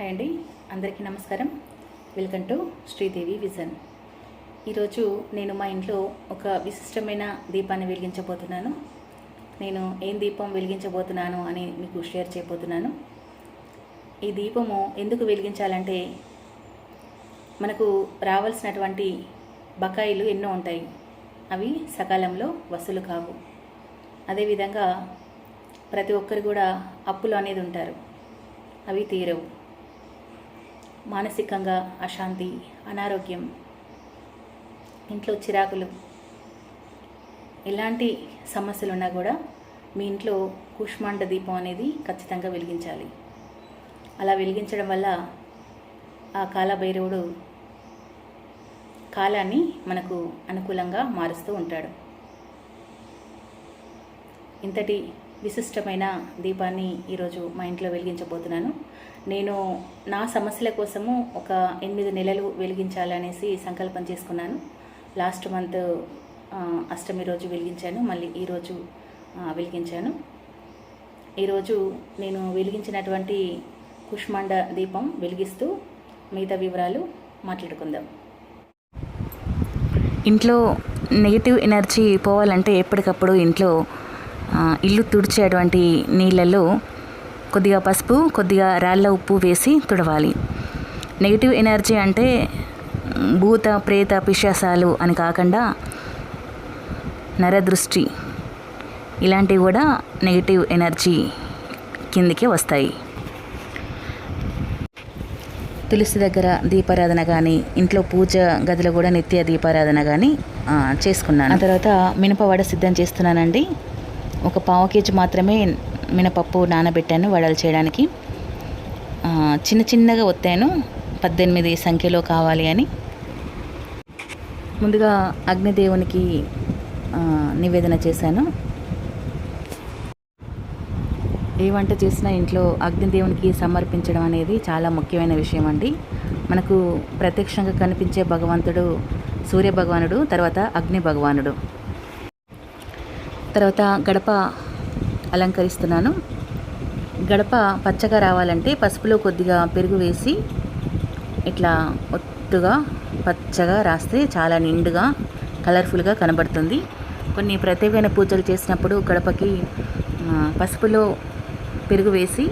Hi అండి. అందరికీ నమస్కారం. Welcome to Sridevi Vision. ఈరోజు నేను మా ఇంట్లో ఒక విశిష్టమైన దీపాన్ని వెలిగించబోతున్నాను. నేను ఏం దీపం వెలిగించబోతున్నాను అని మీకు షేర్ చేయబోతున్నాను. ఈ దీపము ఎందుకు వెలిగించాలంటే మనకు రావాల్సినటువంటి బకాయిలు ఎన్నో ఉంటాయి. అవి సకాలంలో వసూలు కావు. అదేవిధంగా ప్రతి ఒక్కరు కూడా అప్పులు అనేది ఉంటారు. అవి తీరవు. మానసికంగా అశాంతి అనారోగ్యం ఇంట్లో చిరాకులు ఎలాంటి సమస్యలు ఉన్నా కూడా మీ ఇంట్లో కూష్మాండ దీపం అనేది ఖచ్చితంగా వెలిగించాలి. అలా వెలిగించడం వల్ల ఆ కాలభైరవుడు కాలాన్ని మనకు అనుకూలంగా మారుస్తూ ఉంటాడు. ఇంతటి విశిష్టమైన దీపాన్ని ఈరోజు మా ఇంట్లో వెలిగించబోతున్నాను. నేను నా సమస్యల కోసము ఒక ఎనిమిది నెలలు వెలిగించాలనేసి సంకల్పం చేసుకున్నాను. లాస్ట్ మంత్ అష్టమి రోజు వెలిగించాను. మళ్ళీ ఈరోజు వెలిగించాను. ఈరోజు నేను వెలిగించినటువంటి కుష్మాండ దీపం వెలిగిస్తూ మిగతా వివరాలు మాట్లాడుకుందాం. ఇంట్లో నెగిటివ్ ఎనర్జీ పోవాలంటే ఎప్పటికప్పుడు ఇంట్లో ఇల్లు తుడిచేటువంటి నీళ్ళల్లో కొద్దిగా పసుపు కొద్దిగా రాళ్ళ ఉప్పు వేసి తుడవాలి. నెగిటివ్ ఎనర్జీ అంటే భూత ప్రేత పిశాసాలు అని కాకుండా నరదృష్టి ఇలాంటివి కూడా నెగిటివ్ ఎనర్జీ కిందికి వస్తాయి. తులసి దగ్గర దీపారాధన కానీ ఇంట్లో పూజ గదిలో కూడా నిత్య దీపారాధన కానీ చేసుకున్నాను. ఆ తర్వాత మినపవడ సిద్ధం చేస్తున్నానండి. ఒక పావు కేజీ మాత్రమే మినపప్పు నానబెట్టాను వడలు చేయడానికి. చిన్న చిన్నగా ఒత్తాను. పద్దెనిమిది సంఖ్యలో కావాలి అని. ముందుగా అగ్నిదేవునికి నివేదన చేశాను. ఏ వంట చేసినా ఇంట్లో అగ్నిదేవునికి సమర్పించడం అనేది చాలా ముఖ్యమైన విషయం అండి. మనకు ప్రత్యక్షంగా కనిపించే భగవంతుడు సూర్య భగవానుడు తర్వాత అగ్ని భగవానుడు తర్వాత గడప అలంకరిస్తున్నాను. గడప పచ్చగా రావాలంటే పసుపులో కొద్దిగా పెరుగు వేసి ఇట్లా ఒత్తుగా పచ్చగా రాస్తే చాలా నిండుగా కలర్ఫుల్గా కనబడుతుంది. కొన్ని ప్రత్యేకమైన పూజలు చేసినప్పుడు గడపకి పసుపులో పెరుగు వేసి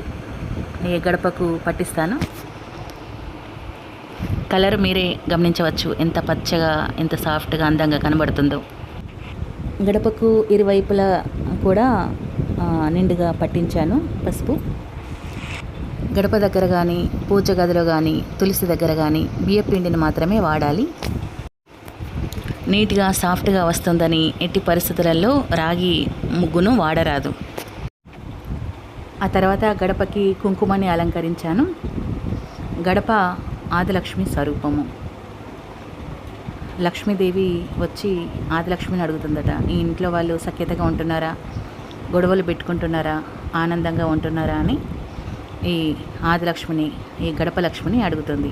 గడపకు పట్టిస్తాను. కలర్ మీరే గమనించవచ్చు. ఎంత పచ్చగా ఎంత సాఫ్ట్గా అందంగా కనబడుతుందో. గడపకు ఇరువైపులా కూడా నిండుగా పట్టించాను పసుపు. గడప దగ్గర కానీ పూజ గదిలో కానీ తులసి దగ్గర కానీ బియ్యపిండిని మాత్రమే వాడాలి. నీట్గా సాఫ్ట్గా వస్తుందని ఎట్టి పరిస్థితులలో రాగి ముగ్గును వాడరాదు. ఆ తర్వాత గడపకి కుంకుమని అలంకరించాను. గడప ఆదిలక్ష్మి స్వరూపము. లక్ష్మీదేవి వచ్చి ఆదిలక్ష్మిని అడుగుతుందట ఈ ఇంట్లో వాళ్ళు సఖ్యతగా ఉంటున్నారా? గొడవలు పెట్టుకుంటున్నారా? ఆనందంగా ఉంటున్నారా అని ఈ ఆదిలక్ష్మిని ఈ గడపలక్ష్మిని అడుగుతుంది.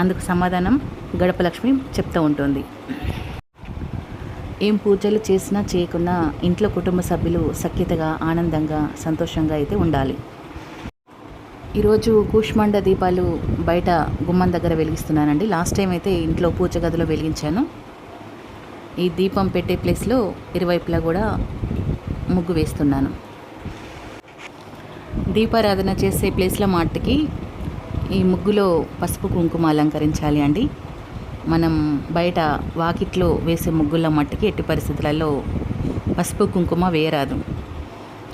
అందుకు సమాధానం గడపలక్ష్మి చెప్తూ ఉంటుంది. ఏం పూజలు చేసినా చేయకున్నా ఇంట్లో కుటుంబ సభ్యులు సఖ్యతగా ఆనందంగా సంతోషంగా అయితే ఉండాలి. ఈరోజు కూష్మండ దీపాలు బయట గుమ్మం దగ్గర వెలిగిస్తున్నానండి. లాస్ట్ టైం అయితే ఇంట్లో పూజ గదిలో వెలిగించాను. ఈ దీపం పెట్టే ప్లేస్లో ఇరువైపులా కూడా ముగ్గు వేస్తున్నాను. దీపారాధన చేసే ప్లేస్ల మాటకి ఈ ముగ్గులో పసుపు కుంకుమ అలంకరించాలి అండి. మనం బయట వాకిట్లో వేసే ముగ్గుల మట్టికి ఎట్టి పరిస్థితులలో పసుపు కుంకుమ వేయరాదు.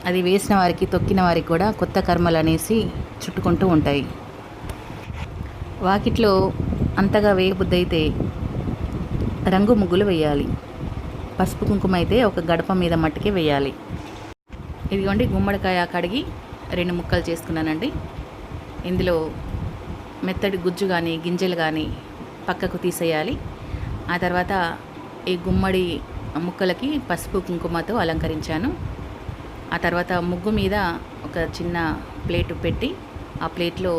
అది వేసిన వారికి తొక్కిన వారికి కూడా కొత్త కర్మలు అనేసి చుట్టుకుంటూ ఉంటాయి. వాకిట్లో అంతగా వేయబుద్ధి అయితే రంగు ముగ్గులు వేయాలి. పసుపు కుంకుమ అయితే ఒక గడప మీద మట్టికే వేయాలి. ఇదిగోండి గుమ్మడికాయ కడిగి రెండు ముక్కలు చేసుకున్నానండి. ఇందులో మెత్తడి గుజ్జు కానీ గింజలు కానీ పక్కకు తీసేయాలి. ఆ తర్వాత ఈ గుమ్మడి ముక్కలకి పసుపు కుంకుమతో అలంకరించాను. ఆ తర్వాత ముగ్గు మీద ఒక చిన్న ప్లేట్ పెట్టి ఆ ప్లేట్లో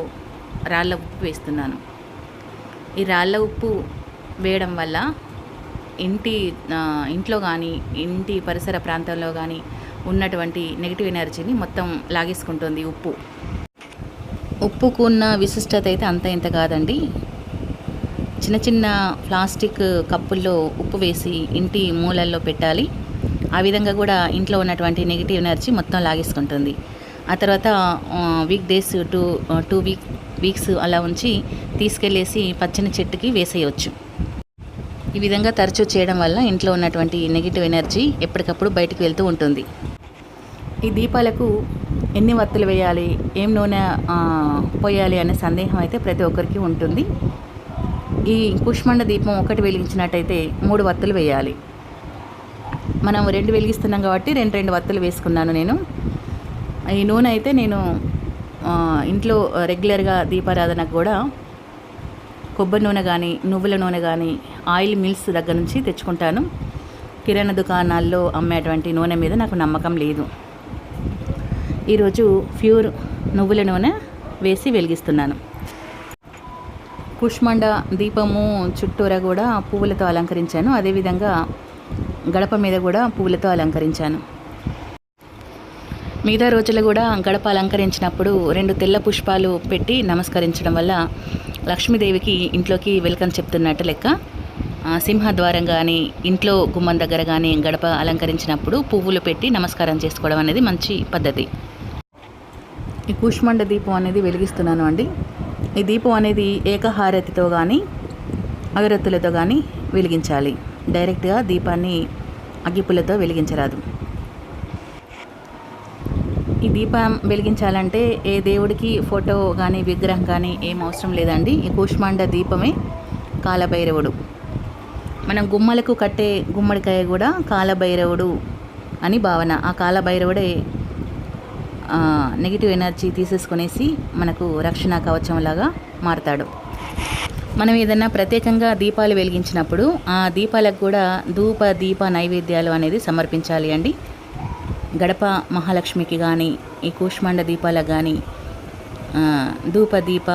రాళ్ళ ఉప్పు వేస్తున్నాను. ఈ రాళ్ళ ఉప్పు వేయడం వల్ల ఇంటి ఇంట్లో కానీ ఇంటి పరిసర ప్రాంతంలో కానీ ఉన్నటువంటి నెగిటివ్ ఎనర్జీని మొత్తం లాగేసుకుంటుంది ఉప్పు. ఉప్పుకు ఉన్న విశిష్టత అయితే అంత ఇంత కాదండి. చిన్న చిన్న ప్లాస్టిక్ కప్పుల్లో ఉప్పు వేసి ఇంటి మూలల్లో పెట్టాలి. ఆ విధంగా కూడా ఇంట్లో ఉన్నటువంటి నెగిటివ్ ఎనర్జీ మొత్తం లాగేసుకుంటుంది. ఆ తర్వాత week days two two week weeks అలా ఉంచి తీసుకెళ్ళేసి పచ్చని చెట్టుకి వేసేయవచ్చు ఈ విధంగా తరచూ చేయడం వల్ల ఇంట్లో ఉన్నటువంటి నెగిటివ్ ఎనర్జీ ఎప్పటికప్పుడు బయటకు వెళ్తూ ఉంటుంది. ఈ దీపాలకు ఎన్ని వత్తులు వేయాలి ఏం నూనె పోయాలి అనే సందేహం అయితే ప్రతి ఒక్కరికి ఉంటుంది. ఈ కుష్మండ దీపం ఒకటి వెలిగించినట్టయితే మూడు వత్తులు వేయాలి. మనం రెండు వెలిగిస్తున్నాం కాబట్టి రెండు రెండు వత్తులు వేసుకున్నాను నేను. ఈ నూనె అయితే నేను ఇంట్లో రెగ్యులర్గా దీపారాధనకు కూడా కొబ్బరి నూనె కానీ నువ్వుల నూనె కానీ ఆయిల్ మిల్స్ దగ్గర నుంచి తెచ్చుకుంటాను. కిరాణా దుకాణాల్లో అమ్మేటువంటి నూనె మీద నాకు నమ్మకం లేదు. ఈరోజు ప్యూర్ నువ్వుల నూనె వేసి వెలిగిస్తున్నాను. కుష్మండ దీపము చుట్టూరా కూడా పువ్వులతో అలంకరించాను. అదేవిధంగా గడప మీద కూడా పువ్వులతో అలంకరించాను. మిగతా రోజులు కూడా గడప అలంకరించినప్పుడు రెండు తెల్ల పుష్పాలు పెట్టి నమస్కరించడం వల్ల లక్ష్మీదేవికి ఇంట్లోకి వెల్కమ్ చెప్తున్నట్టు లెక్క. సింహద్వారం కానీ ఇంట్లో గుమ్మం దగ్గర కానీ గడప అలంకరించినప్పుడు పువ్వులు పెట్టి నమస్కారం చేసుకోవడం అనేది మంచి పద్ధతి. ఈ కూష్మండ దీపం అనేది వెలిగిస్తున్నాను అండి. ఈ దీపం అనేది ఏకహారతితో కానీ అగరత్తులతో కానీ వెలిగించాలి. డైరెక్ట్గా దీపాన్ని అగ్గిపులతో వెలిగించరాదు. ఈ దీపం వెలిగించాలంటే ఏ దేవుడికి ఫోటో కానీ విగ్రహం కానీ ఏం అవసరం లేదండి. ఈ కూష్మాండ దీపమే కాలభైరవుడు. మనం గుమ్మలకు కట్టే గుమ్మడికాయ కూడా కాలభైరవుడు అని భావన. ఆ కాలభైరవుడే నెగిటివ్ ఎనర్జీ తీసేసుకునేసి మనకు రక్షణ కవచంలాగా మారతాడు. మనం ఏదైనా ప్రత్యేకంగా దీపాలు వెలిగించినప్పుడు ఆ దీపాలకు కూడా ధూప దీప నైవేద్యాలు అనేది సమర్పించాలి అండి. గడప మహాలక్ష్మికి కానీ ఈ కూష్మాండ దీపాలకు కానీ ధూప దీప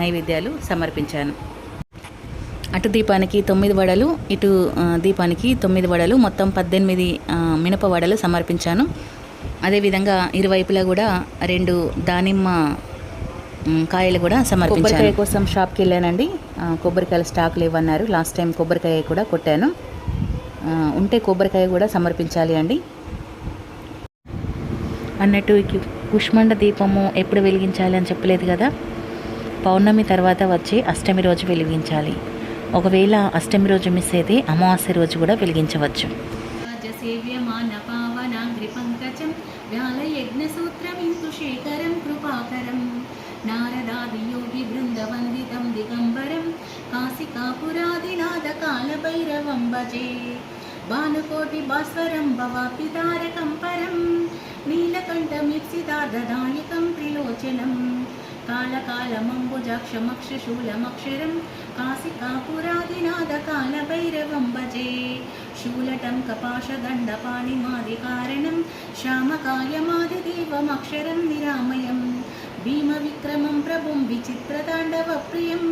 నైవేద్యాలు సమర్పించాను. అటు దీపానికి తొమ్మిది వడలు ఇటు దీపానికి తొమ్మిది వడలు మొత్తం పద్దెనిమిది మినప వడలు సమర్పించాను. అదేవిధంగా ఇరువైపులా కూడా రెండు దానిమ్మ కాయలు కూడా సమర్పించాను. కొబ్బరికాయ కోసం షాప్కి వెళ్ళానండి. కొబ్బరికాయల స్టాక్ లేవన్నారు. లాస్ట్ టైం కొబ్బరికాయ కూడా కొట్టాను. ఉంటే కొబ్బరికాయ కూడా సమర్పించాలి అండి. అన్నట్టు ఈ కుష్మండ దీపము ఎప్పుడు వెలిగించాలి అని చెప్పలేదు కదా? పౌర్ణమి తర్వాత వచ్చి అష్టమి రోజు వెలిగించాలి. ఒకవేళ అష్టమి రోజు మిస్ అయితే అమావాస్య రోజు కూడా వెలిగించవచ్చు. నారదాదియోగి బృందవందితం దిగంబరం కాలభైరవం భజే. भजे भानुकोटिभास्वरं भवापि तारकं परं नीलकण्ठमीप्सितार्धदायकं त्रिलोचनं कालकालमम्बुजाक्षमक्षशूलमक्षरं काशिकापुरादिनादकालभैरवं भजे शूलटं कपाशदण्डपाणिमादिकारणं श्यामकायमादिदेवमक्षरं निरामयं भीमविक्रमं प्रभुं विचित्रताण्डवप्रियं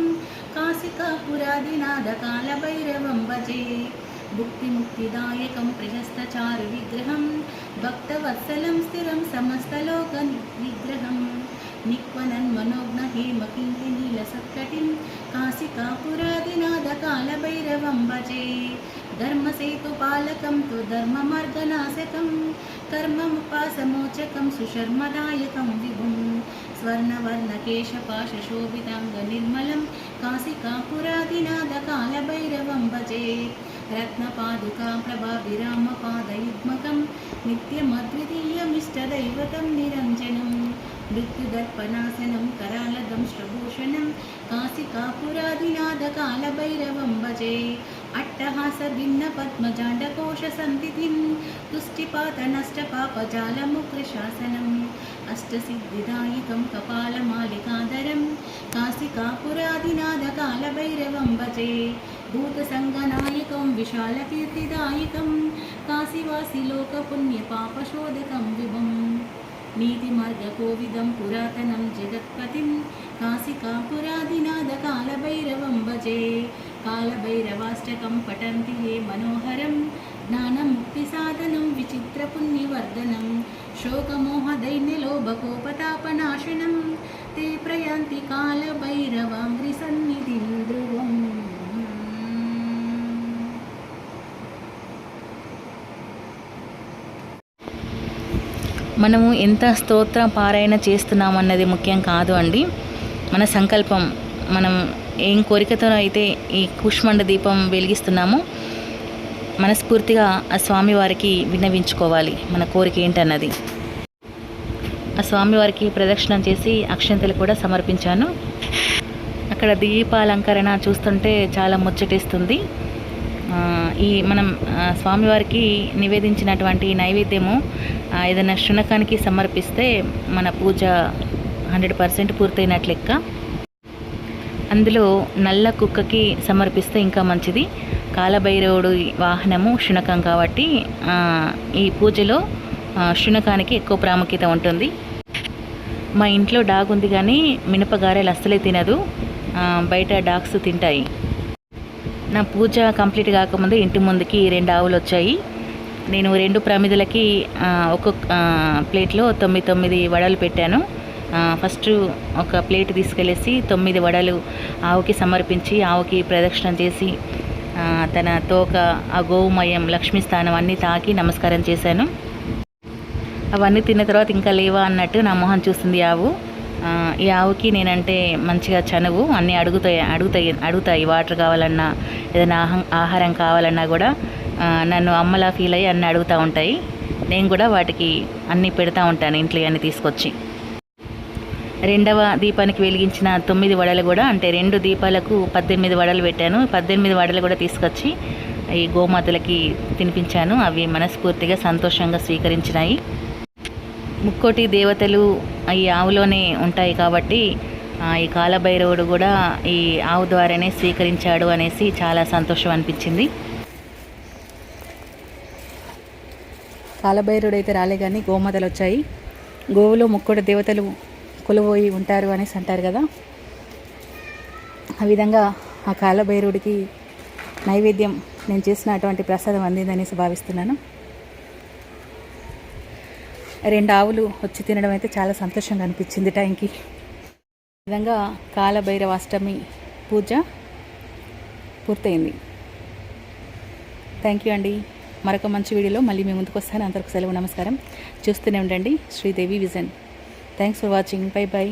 काशिकापुरादिनादकालभैरवं भजे भुक्तिमुक्तिदायकं प्रशस्तचारुविग्रहं भक्तवत्सलं स्थिरं समस्तलोकविग्रहं निक्वनन्मनोज्ञहेमकिङ्किनीलसत्कटिं काशिकापुरादिनादकालभैरवं भजे धर्मसेतुपालकं तु धर्ममार्गनाशकं कर्ममुपासमोचकं सुशर्मदायकं विभुं स्वर्णवर्णकेशपाशशोभिताङ्गनिर्मलं काशिकापुरादिनादकालभैरवं भजे रत्नपादुकां प्रभाभिरामपादयुग्मकं नित्यमद्वितीयमिष्टदैवतं निरञ्जनं मृत्युदर्पणासनं करालदं श्रभूषणं काशिकापुरादिनादकालभैरवं भजे अट्टहासभिन्नपद्मजाण्डकोशसन्तिथिं तुष्टिपातनष्टपापजालमुग्रशासनम् अष्टसिद्धिदायकं कपालमालिकाधरं काशिकापुरादिनादकालभैरवं भजे भूतसङ्गनायकं विशालकीर्तिदायकं काशिवासिलोकपुण्यपापशोधकं विभुम् नीतिमार्गकोविदं पुरातनं जगत्पतिं काशिकापुरादिनादकालभैरवं भजे कालभैरवाष्टकं पठन्ति ये मनोहरं ज्ञानमुक्तिसाधनं विचित्रपुण्यवर्धनं शोकमोहदैन्यलोभकोपतापनाशनं ते प्रया మనము ఎంత స్తోత్ర పారాయణ చేస్తున్నామన్నది ముఖ్యం కాదు అండి. మన సంకల్పం మనం ఏం కోరికతో అయితే ఈ కుష్మండ దీపం వెలిగిస్తున్నామో మనస్ఫూర్తిగా ఆ స్వామివారికి విన్నవించుకోవాలి. మన కోరిక ఏంటన్నది. ఆ స్వామివారికి ప్రదక్షిణం చేసి అక్షంతలు కూడా సమర్పించాను. అక్కడ దీపాలంకరణ చూస్తుంటే చాలా ముచ్చటేస్తుంది. ఈ మనం స్వామివారికి నివేదించినటువంటి నైవేద్యము ఏదైనా శునకానికి సమర్పిస్తే మన పూజ హండ్రెడ్ పర్సెంట్ పూర్తయినట్లు లెక్క. అందులో నల్ల కుక్కకి సమర్పిస్తే ఇంకా మంచిది. కాలభైరవుడు వాహనము శునకం కాబట్టి ఈ పూజలో శునకానికి ఎక్కువ ప్రాముఖ్యత ఉంటుంది. మా ఇంట్లో డాగ్ ఉంది కానీ మినపగారెలు అస్సలే తినదు. బయట డాగ్స్ తింటాయి. నా పూజ కంప్లీట్ కాకముందు ఇంటి ముందుకి రెండు ఆవులు వచ్చాయి నేను రెండు ప్రమిదలకి ఒక్కొక్క ప్లేట్లో తొమ్మిది తొమ్మిది వడలు పెట్టాను. ఫస్ట్ ఒక ప్లేట్ తీసుకెళ్ళేసి తొమ్మిది వడలు ఆవుకి సమర్పించి ఆవుకి ప్రదక్షిణం చేసి తన తోక ఆ గోమయం లక్ష్మీ స్థానం అన్నీ తాకి నమస్కారం చేశాను. అవన్నీ తిన్న తర్వాత ఇంకా లేవా అన్నట్టు నా మొహం చూస్తుంది ఈ ఆవు. ఈ ఆవుకి నేనంటే మంచిగా చనువు అన్నీ అడుగుతాయి అడుగుతాయి అడుగుతాయి. వాటర్ కావాలన్నా ఏదైనా ఆహం ఆహారం కావాలన్నా కూడా నన్ను అమ్మలా ఫీల్ అయ్యి అన్నీ అడుగుతూ ఉంటాయి. నేను కూడా వాటికి అన్నీ పెడతా ఉంటాను ఇంట్లో అన్నీ తీసుకొచ్చి. రెండవ దీపానికి వెలిగించిన తొమ్మిది వడలు కూడా అంటే రెండు దీపాలకు పద్దెనిమిది వడలు పెట్టాను. పద్దెనిమిది వడలు కూడా తీసుకొచ్చి ఈ గోమాతలకి తినిపించాను. అవి మనస్ఫూర్తిగా సంతోషంగా స్వీకరించినాయి. ముక్కోటి దేవతలు ఈ ఆవులోనే ఉంటాయి కాబట్టి ఈ కాలభైరవుడు కూడా ఈ ఆవు ద్వారానే స్వీకరించాడు అనేసి చాలా సంతోషం అనిపించింది. కాలభైరుడు అయితే రాలే కానీ గోమాతలు వచ్చాయి గోవులో ముక్కుడు దేవతలు కొలువోయి ఉంటారు అనేసి అంటారు కదా. ఆ విధంగా ఆ కాలభైరుడికి నైవేద్యం నేను చేసినటువంటి ప్రసాదం అందిందనేసి భావిస్తున్నాను. రెండు ఆవులు వచ్చి తినడం అయితే చాలా సంతోషంగా అనిపించింది టైంకి. విధంగా కాలభైరవ అష్టమి పూజ పూర్తయింది. థ్యాంక్ యూ అండి. మరొక మంచి వీడియోలో మళ్ళీ మీ ముందుకు వస్తాను. అందరికీ సెలవు నమస్కారం. చూస్తూనే ఉండండి. Sridevi Vision. Thanks for watching bye bye